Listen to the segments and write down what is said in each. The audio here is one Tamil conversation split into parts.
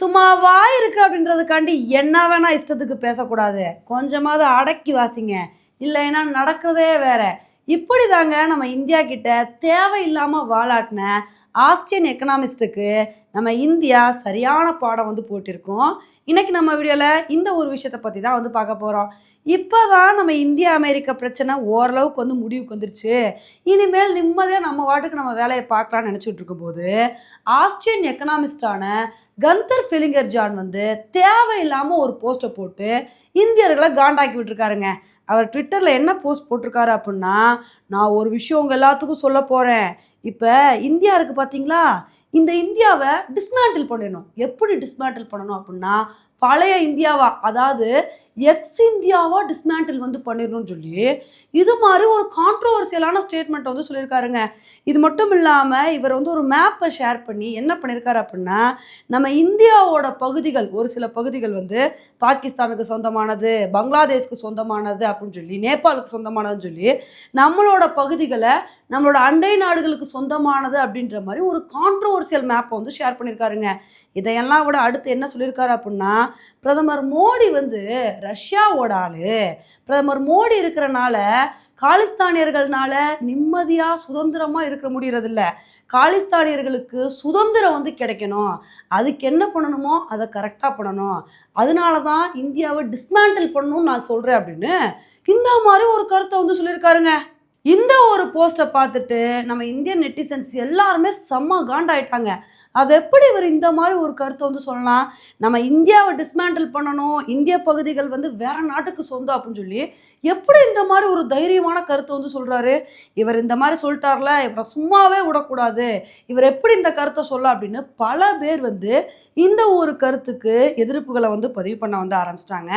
சும்மாவா இருக்குது அப்படின்றதுக்காண்டி என்ன வேணா இஷ்டத்துக்கு பேசக்கூடாது. கொஞ்சமாவது அடக்கி வாசிங்க. இல்லைன்னா நடக்கிறதே வேற. இப்படி தாங்க நம்ம இந்தியா கிட்ட தேவையில்லாமல் வாலாட்டின ஆஸ்திரியன் எக்கனாமிஸ்ட்டுக்கு நம்ம இந்தியா சரியான பாடம் வந்து போட்டிருக்கோம். இன்னைக்கு நம்ம வீடியோவில் இந்த ஒரு விஷயத்தை பற்றி தான் வந்து பார்க்க போகிறோம் இப்போ தான் நம்ம இந்தியா அமெரிக்க பிரச்சனை ஓரளவுக்கு வந்து முடிவுக்கு வந்துருச்சு. இனிமேல் நிம்மதியாக நம்ம வாட்டுக்கு நம்ம வேலையை பார்க்கலாம்னு நினச்சிட்டு இருக்கும்போது ஆஸ்திரியன் எக்கனாமிஸ்டான கந்தர் ஃபிலிங்கர் ஜான் வந்து தேவையில்லாமல் ஒரு போஸ்ட்டை போட்டு இந்தியர்களை காண்டாக்கி விட்டுருக்காருங்க. அவர் ட்விட்டரில் என்ன போஸ்ட் போட்டிருக்காரு அப்படின்னா நான் ஒரு விஷயம் உங்கள் எல்லாத்துக்கும் சொல்ல போகிறேன் இப்போ இந்தியா இருக்குது பார்த்தீங்களா இந்த இந்தியாவை டிஸ்மேண்டில் பண்ணிடணும். எப்படி டிஸ்மேண்டில் பண்ணணும் அப்படின்னா பழைய இந்தியாவா? அதாவது எக்ஸ் இந்தியாவாக டிஸ்மேண்டில் வந்து பண்ணிடணும்னு சொல்லி இது மாதிரி ஒரு கான்ட்ரோவர்சியலான ஸ்டேட்மெண்ட் வந்து சொல்லியிருக்காருங்க. இது மட்டும் இல்லாமல் இவர் வந்து ஒரு மேப்பை ஷேர் பண்ணி என்ன பண்ணியிருக்காரு அப்படின்னா நம்ம இந்தியாவோட பகுதிகள் ஒரு சில பகுதிகள் வந்து பாகிஸ்தானுக்கு சொந்தமானது பங்களாதேஷ்க்கு சொந்தமானது அப்படின்னு சொல்லி நேபாளுக்கு சொந்தமானதுன்னு சொல்லி நம்மளோட பகுதிகளை நம்மளோட அண்டை நாடுகளுக்கு சொந்தமானது அப்படின்ற மாதிரி ஒரு கான்ட்ரோவர்சியல் மேப்பை வந்து ஷேர் பண்ணியிருக்காருங்க. இதையெல்லாம் விட அடுத்து என்ன சொல்லியிருக்காரு அப்படின்னா பிரதமர் மோடி வந்து ரஷ்யாவோட ஆளு. பிரதமர் மோடி இருக்கிறனால காலிஸ்தானியர்கள்னால நிம்மதியாக சுதந்திரமாக இருக்க முடியறதில்ல. காலிஸ்தானியர்களுக்கு சுதந்திரம் வந்து கிடைக்கணும். அதுக்கு என்ன பண்ணணுமோ அதை கரெக்டாக பண்ணணும். அதனால தான் இந்தியாவை டிஸ்மேண்டில் பண்ணணும்னு நான் சொல்கிறேன் அப்படின்னு இந்த மாதிரி ஒரு கருத்தை வந்து சொல்லியிருக்காருங்க. இந்த ஒரு போஸ்ட்டை பார்த்துட்டு நம்ம இந்தியன் நெட்டிசன்ஸ் எல்லாருமே செம்ம காண்டாயிட்டாங்க. அது எப்படி இவர் இந்த மாதிரி ஒரு கருத்தை வந்து சொல்லலாம்? நம்ம இந்தியாவை டிஸ்மேண்டில் பண்ணணும். இந்திய பகுதிகள் வந்து வேற நாட்டுக்கு சொந்தம் அப்படின்னு சொல்லி எப்படி இந்த மாதிரி ஒரு தைரியமான கருத்தை வந்து சொல்கிறாரு இவர் இந்த மாதிரி சொல்லிட்டார்ல இவரை சும்மாவே விடக்கூடாது. இவர் எப்படி இந்த கருத்தை சொல்ல அப்படின்னு பல பேர் வந்து இந்த ஒரு கருத்துக்கு எதிர்ப்புகளை வந்து பதிவு பண்ண வந்து ஆரம்பிச்சிட்டாங்க.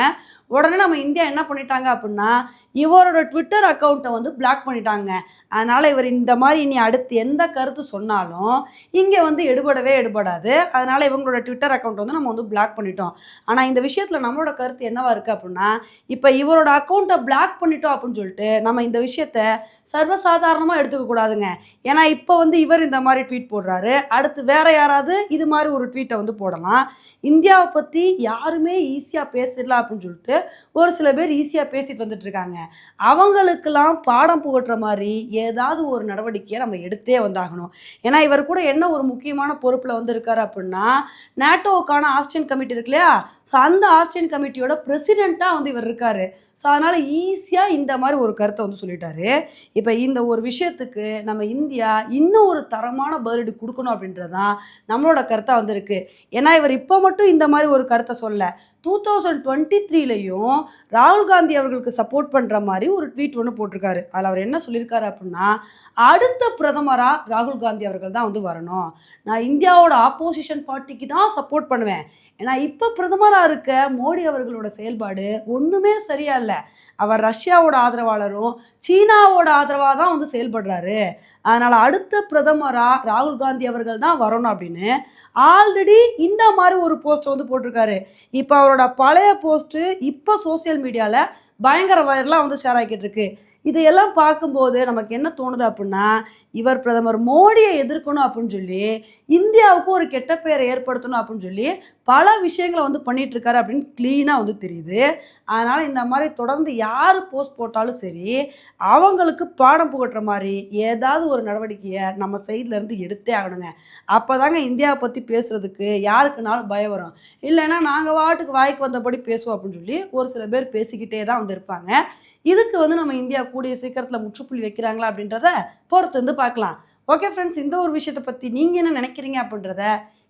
உடனே நம்ம இந்தியா என்ன பண்ணிட்டாங்க அப்படின்னா இவரோட ட்விட்டர் அக்கௌண்ட்டை வந்து பிளாக் பண்ணிட்டாங்க. அதனால் இவர் இந்த மாதிரி இனி அடுத்து எந்த கருத்து சொன்னாலும் இங்கே வந்து எடுபடவே எடுபடாது. அதனால் இவங்களோட ட்விட்டர் அக்கௌண்ட் வந்து நம்ம வந்து பிளாக் பண்ணிட்டோம். ஆனால் இந்த விஷயத்தில் நம்மளோட கருத்து என்னவா இருக்குது அப்படின்னா இப்போ இவரோட அக்கௌண்ட்டை பிளாக் பண்ணிட்டோம் அப்படின்னு சொல்லிட்டு நம்ம இந்த விஷயத்த சர்வசாதாரணமாக எடுத்துக்க கூடாதுங்க. ஏன்னா இப்போ வந்து இவர் இந்த மாதிரி ட்வீட் போடுறாரு. அடுத்து வேற யாராவது இது மாதிரி ஒரு ட்வீட்டை வந்து போடலாம். இந்தியாவை பற்றி யாருமே ஈஸியாக பேசிடலாம் அப்படின்னு சொல்லிட்டு ஒரு சில பேர் ஈஸியாக பேசிட்டு வந்துட்டு இருக்காங்க. அவங்களுக்கெல்லாம் பாடம் புகட்டுற மாதிரி ஏதாவது ஒரு நடவடிக்கையை நம்ம எடுத்தே வந்தாகணும். ஏன்னா இவர் கூட என்ன ஒரு முக்கியமான பொறுப்பில் வந்து இருக்காரு அப்படின்னா நேட்டோவுக்கான ஆஸ்டியன் கமிட்டி இருக்கு இல்லையா? ஸோ அந்த ஆஸ்டியன் கமிட்டியோட பிரசிடெண்ட்டாக வந்து இவர் இருக்காரு. ஸோ அதனால் ஈஸியாக இந்த மாதிரி ஒரு கருத்தை வந்து சொல்லிட்டாரு. இப்போ இந்த ஒரு விஷயத்துக்கு நம்ம இந்தியா இன்னும் ஒரு தரமான பதிலடி கொடுக்கணும் அப்படின்றது தான் நம்மளோட கருத்தாக வந்திருக்கு. ஏன்னா இவர் இப்போ மட்டும் இந்த மாதிரி ஒரு கருத்தை சொல்ல டூ தௌசண்ட் டுவெண்ட்டி த்ரீலையும் ராகுல் காந்தி அவர்களுக்கு சப்போர்ட் பண்ணுற மாதிரி ஒரு ட்வீட் ஒன்று போட்டிருக்காரு. அதில் அவர் என்ன சொல்லியிருக்காரு அப்படின்னா அடுத்த பிரதமராக ராகுல் காந்தி அவர்கள் தான் வந்து வரணும். நான் இந்தியாவோட ஆப்போசிஷன் பார்ட்டிக்கு தான் சப்போர்ட் பண்ணுவேன். ஏன்னா இப்போ பிரதமராக இருக்க மோடி அவர்களோட செயல்பாடு ஒன்றுமே சரியா இல்லை. அவர் ரஷ்யாவோட ஆதரவாளரும் சீனாவோட ஆதரவாக தான் வந்து செயல்படுறாரு. அதனால் அடுத்த பிரதமராக ராகுல் காந்தி அவர்கள் தான் வரணும் அப்படின்னு ஆல்ரெடி இந்த மாதிரி ஒரு போஸ்ட்டை வந்து போட்டிருக்காரு. இப்போ அவரோட பழைய போஸ்ட்டு இப்போ சோசியல் மீடியாவில் பயங்கர வைரலாக வந்து ஷேர் ஆகிக்கிட்டு இருக்கு. இதையெல்லாம் பார்க்கும்போது நமக்கு என்ன தோணுது அப்படின்னா இவர் பிரதமர் மோடியை எதிர்க்கணும் அப்படின்னு சொல்லி இந்தியாவுக்கு ஒரு கெட்ட பெயரை ஏற்படுத்தணும் அப்படின்னு சொல்லி பல விஷயங்களை வந்து பண்ணிட்டு இருக்காரு அப்படின்னு க்ளீனாக வந்து தெரியுது. அதனால் இந்த மாதிரி தொடர்ந்து யார் போஸ்ட் போட்டாலும் சரி அவங்களுக்கு பாடம் புகட்டுற மாதிரி ஏதாவது ஒரு நடவடிக்கையை நம்ம சைட்லேருந்து எடுத்தே ஆகணுங்க. அப்போ தாங்க இந்தியாவை பற்றி பேசுகிறதுக்கு யாருக்குனாலும் பயம் வரும். இல்லைன்னா நாங்கள் வாட்டுக்கு வாய்க்கு வந்தபடி பேசுவோம் அப்படின்னு சொல்லி ஒரு சில பேர் பேசிக்கிட்டே தான் வந்து இருப்பாங்க. இதுக்கு வந்து நம்ம இந்தியா கூடிய சீக்கிரத்தில் முற்றுப்புள்ளி வைக்கிறாங்களா அப்படின்றத பொறுத்து வந்து பார்க்கலாம். ஓகே ஃப்ரெண்ட்ஸ் இந்த ஒரு விஷயத்தை பற்றி நீங்கள் என்ன நினைக்கிறீங்க அப்படின்றத